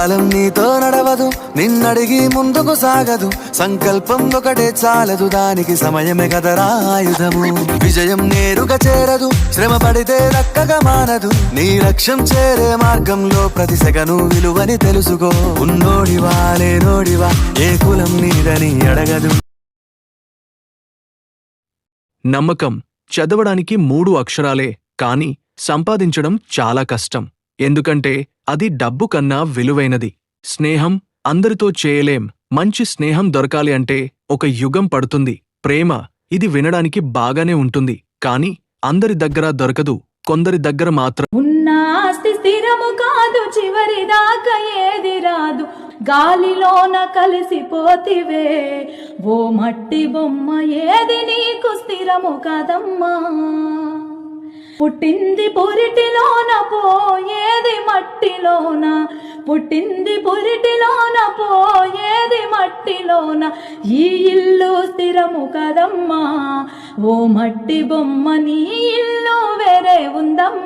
కాలం నీతో నడవదు నిన్నడిగి ముందుకు సాగదు. సంకల్పం ఒకటే చాలదు దానికి సమయమే కదరా ఆయుధము. విజయం నేరుగా చేరదు శ్రమ పడితే దక్కగా మానదు నీ లక్ష్యం చేరే మార్గంలో ప్రతి సెగను విలువని తెలుసుకో. ఉన్నోడివా లేనోడివా ఏ కులం నీదని అడగదు. నమ్మకం చదవడానికి మూడు అక్షరాలే కాని సంపాదించడం చాలా కష్టం. ఎందుకంటే అది డబ్బు కన్నా విలువైనది. స్నేహం అందరితో చేయలేం. మంచి స్నేహం దొరకాలి అంటే ఒక యుగం పడుతుంది. ప్రేమ ఇది వినడానికి బాగానే ఉంటుంది. కాని అందరి దగ్గర దొరకదు. కొందరి దగ్గర మాత్రం ఉన్న స్థిరము కాదు. చివరి దాకా ఏది రాదు. గాలిలోన కలిసిపోతివే. ఓ మట్టి బొమ్మ ఏది నీకు స్థిరము కదమ్మా. పుట్టింది పురిటిలోన పోయే మట్టిలోన పుట్టింది పురిటిలోన పోయేది మట్టిలోన. ఈ ఇల్లు స్థిరము కదమ్మా ఓ మట్టి బొమ్మ నీ ఇల్లు వేరే ఉందమ్మా.